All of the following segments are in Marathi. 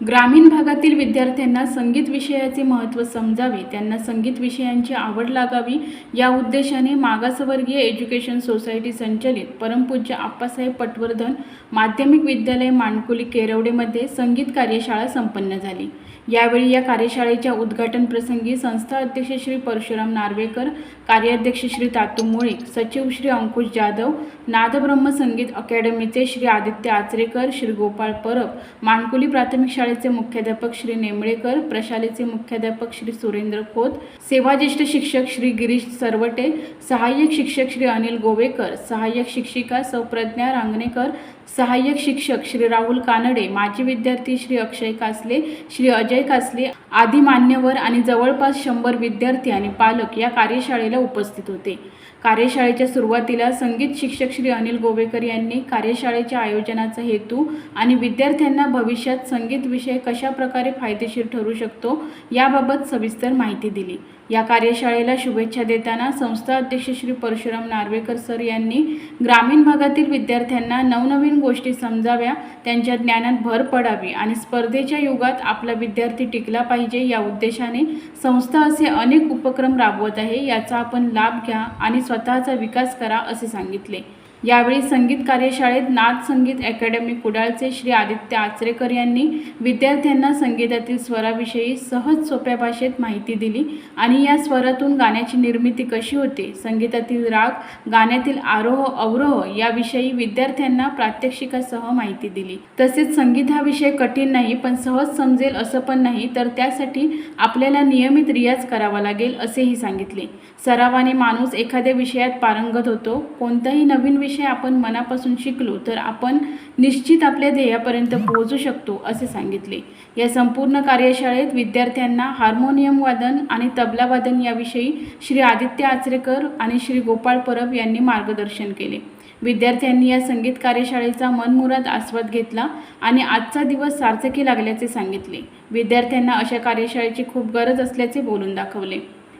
ग्रामीण भागातील विद्यार्थ्यांना संगीत विषयाचे महत्त्व समजावे त्यांना संगीत विषयांची आवड लागावी या उद्देशाने मागासवर्गीय एज्युकेशन सोसायटी संचलित. परमपूज्य आप्पासाहेब पटवर्धन माध्यमिक विद्यालय माणकुली केरवडेमध्ये संगीत कार्यशाळा संपन्न झाली. यावेळी या कार्यशाळेच्या उद्घाटन प्रसंगी संस्था अध्यक्ष श्री परशुराम नार्वेकर कार्याध्यक्ष श्री तातू मुळीक सचिव श्री अंकुश जाधव नादब्रह्म संगीत अकॅडमीचे श्री आदित्य आचरेकर श्री गोपाळ परब मानकुली प्राथमिक शाळेचे मुख्याध्यापक श्री नेमळेकर प्रशालेचे मुख्याध्यापक श्री सुरेंद्र खोत सेवाज्येष्ठ शिक्षक श्री गिरीश सरवटे सहाय्यक शिक्षक श्री अनिल गोवेकर सहाय्यक शिक्षिका सौप्रज्ञा रांगणेकर सहाय्यक शिक्षक श्री राहुल कानडे माजी विद्यार्थी श्री अक्षय कासले श्री अजय कासले आदी मान्यवर आणि जवळपास शंभर विद्यार्थी आणि पालक या कार्यशाळेला उपस्थित होते. कार्यशाळेच्या सुरुवातीला संगीत शिक्षक श्री अनिल गोवेकर यांनी कार्यशाळेच्या आयोजनाचा हेतू आणि विद्यार्थ्यांना भविष्यात संगीत विषय कशा प्रकारे फायदेशीर ठरू शकतो याबाबत सविस्तर माहिती दिली. या कार्यशाळेला शुभेच्छा देताना संस्था अध्यक्ष श्री परशुराम नार्वेकर सर यांनी ग्रामीण भागातील विद्यार्थ्यांना नवनवीन गोष्टी समजाव्या त्यांच्या ज्ञानात भर पडावी आणि स्पर्धेच्या युगात आपला विद्यार्थी टिकला पाहिजे या उद्देशाने संस्था असे अनेक उपक्रम राबवत आहे याचा आपण लाभ घ्या आणि स्वतःचा विकास करा असे सांगितले. यावेळी संगीत कार्यशाळेत नाद संगीत अकॅडमी कुडाळचे श्री आदित्य आचरेकर यांनी विद्यार्थ्यांना संगीतातील स्वराविषयी सहज सोप्या भाषेत माहिती दिली आणि या स्वरातून गाण्याची निर्मिती कशी होते संगीतातील राग गाण्यातील आरोह अवरोह याविषयी विद्यार्थ्यांना प्रात्यक्षिकासह माहिती दिली. तसेच संगीत हा विषय कठीण नाही पण सहज समजेल असं पण नाही तर त्यासाठी आपल्याला नियमित रियाज करावा लागेल असेही सांगितले. सरावाने माणूस एखाद्या विषयात पारंगत होतो कोणताही नवीन विषय आपण मनापासून शिकलो तर आपण निश्चित आपल्या ध्येयापर्यंत पोहोचू शकतो असे सांगितले. या संपूर्ण कार्यशाळेत विद्यार्थ्यांना हार्मोनियम वादन आणि तबला वादन याविषयी श्री आदित्य आचरेकर आणि श्री गोपाळ परब यांनी मार्गदर्शन केले. विद्यार्थ्यांनी या संगीत कार्यशाळेचा मनमुराद आस्वाद घेतला आणि आजचा दिवस सार्थकी लागल्याचे सांगितले. विद्यार्थ्यांना अशा कार्यशाळेची खूप गरज असल्याचे बोलून दाखवले.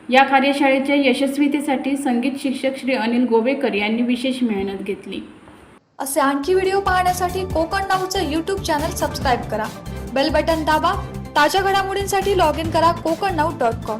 या कार्यशाळेच्या यशस्वीतेसाठी संगीत शिक्षक श्री अनिल गोवेकर यांनी विशेष मेहनत घेतली. असे आणखी व्हिडिओ पाहण्यासाठी कोकण नाऊचं यूट्यूब चॅनल सबस्क्राईब करा. बेल बटन दाबा. ताज्या घडामोडींसाठी लॉग इन करा कोकण नाऊ डॉट कॉम